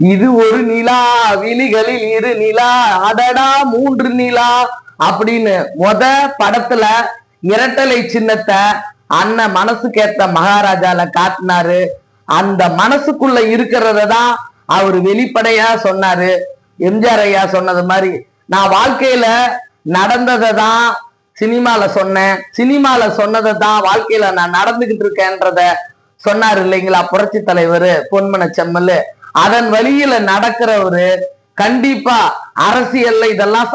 இது ஒரு நிலா விழிகளில் இரு நிலா அடடா மூன்று நிலா அப்படின்னு மொத படத்துல இரட்டலை சின்னத்தை அண்ணன் மனசுக்கேத்த மகாராஜால காட்டினாரு. அந்த மனசுக்குள்ள இருக்கிறத தான் அவர் வெளிப்படையா சொன்னாரு. எம்ஜிஆர் ஐயா சொன்னது மாதிரி. நான் வாழ்க்கையில நடந்ததை தான் சினிமால சொன்னேன். சினிமால சொன்னதை தான் வாழ்க்கையில நான் நடந்துகிட்டு இருக்கேன்றத சொன்னார் இல்லைங்களா புரட்சி தலைவர் பொன்மன செம்மல் அதன் வழியில நடக்கிறவரு கண்டிப்பா அரசியல்ல இதெல்லாம்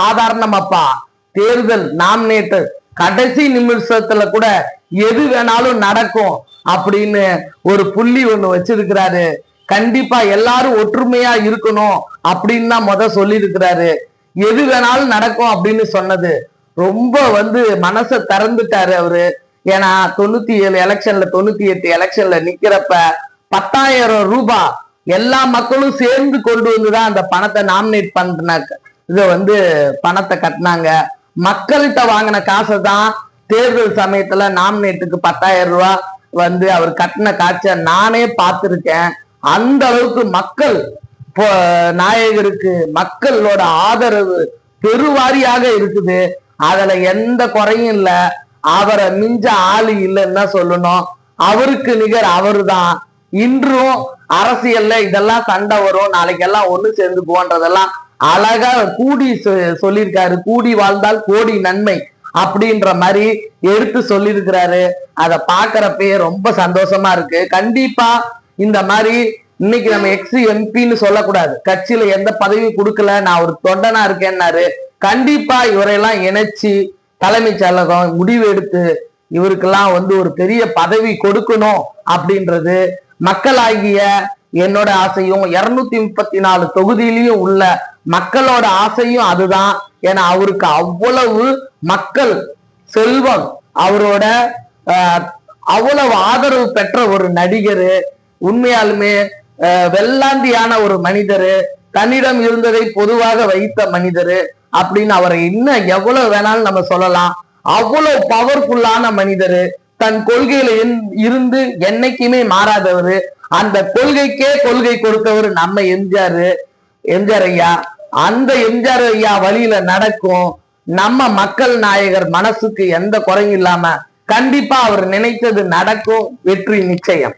சாதாரணமாப்பா. தேர்தல் நாமினேட்டு கடைசி நிமிஷத்துல கூட எது வேணாலும் நடக்கும் அப்படின்னு ஒரு புள்ளி ஒண்ணு வச்சிருக்கிறாரு. கண்டிப்பா எல்லாரும் ஒற்றுமையா இருக்கணும் அப்படின்னு தான் முத சொல்லியிருக்கிறாரு. எது வேணாலும் நடக்கும் அப்படின்னு சொன்னது. ரொம்ப வந்து மனசை திறந்துட்டாரு அவரு. ஏன்னா தொண்ணூத்தி ஏழு எலெக்ஷன்ல தொண்ணூத்தி எட்டு எலெக்ஷன்ல நிக்கிறப்ப பத்தாயிரம் ரூபாய் எல்லா மக்களும் சேர்ந்து கொண்டு வந்துதான் அந்த பணத்தை நாமினேட் பண்ண இதை வந்து பணத்தை கட்டினாங்க. மக்கள்கிட்ட வாங்கின காசை தான் தேர்தல் சமயத்துல நாமினேட்டுக்கு பத்தாயிரம் ரூபாய் வந்து அவர் கட்டின காட்சை நானே பார்த்துருக்கேன். அந்த அளவுக்கு மக்கள் இப்போ நாயகருக்கு மக்களோட ஆதரவு பெருவாரியாக இருக்குது. அதுல எந்த குறையும் இல்லை. அவரை மிஞ்ச ஆளு இல்லைன்னு தான் சொல்லணும். அவருக்கு நிகர் அவர்தான். இன்றும் அரசியல்ல இதெல்லாம் சண்டை வரும். நாளைக்கு எல்லாம் ஒண்ணு சேர்ந்து போன்றதெல்லாம் அழகா கூடி சொ- சொல்லியிருக்காரு. கூடி வாழ்ந்தால் கோடி நன்மை அப்படின்ற மாதிரி எடுத்து சொல்லியிருக்கிறாரு. அதை பாக்குறப்பே ரொம்ப சந்தோஷமா இருக்கு. கண்டிப்பா இந்த மாதிரி இன்னைக்கு நம்ம எக்ஸ் எம்பின்னு சொல்லக்கூடாது. கட்சியில எந்த பதவி கொடுக்கல நான் ஒரு தொண்டனா இருக்கேன்னாரு. கண்டிப்பா இவரையெல்லாம் இணைச்சு தலைமைச் செயலகம் முடிவு எடுத்து இவருக்கெல்லாம் வந்து ஒரு பெரிய பதவி கொடுக்கணும் அப்படின்றது மக்களாகிய என்னோட ஆசையும் இருநூத்தி முப்பத்தி நாலு தொகுதியிலையும் உள்ள மக்களோட ஆசையும் அதுதான். ஏன்னா அவருக்கு அவ்வளவு மக்கள் செல்வம் அவரோட அவ்வளவு ஆதரவு பெற்ற ஒரு நடிகர் உண்மையாலுமே வெள்ளாந்தியான ஒரு மனிதர் தன்னிடம் இருந்ததை பொதுவாக வைத்த மனிதர் அப்படின்னு அவரை இன்னும் எவ்வளவு வேணாலும் நம்ம சொல்லலாம். அவ்வளவு பவர்ஃபுல்லான மனிதர். தன் கொள்கையில இருந்து என்னைக்குமே மாறாதவர். அந்த கொள்கைக்கே கொள்கை கொடுத்தவர் நம்ம எம்ஜிஆர் எம்ஜிஆர் ஐயா. அந்த எம்ஜிஆர் ஐயா வழியில நடக்கும் நம்ம மக்கள் நாயகர் மனசுக்கு எந்த குறையும் இல்லாம கண்டிப்பா அவர் நினைத்தது நடக்கும் வெற்றி நிச்சயம்.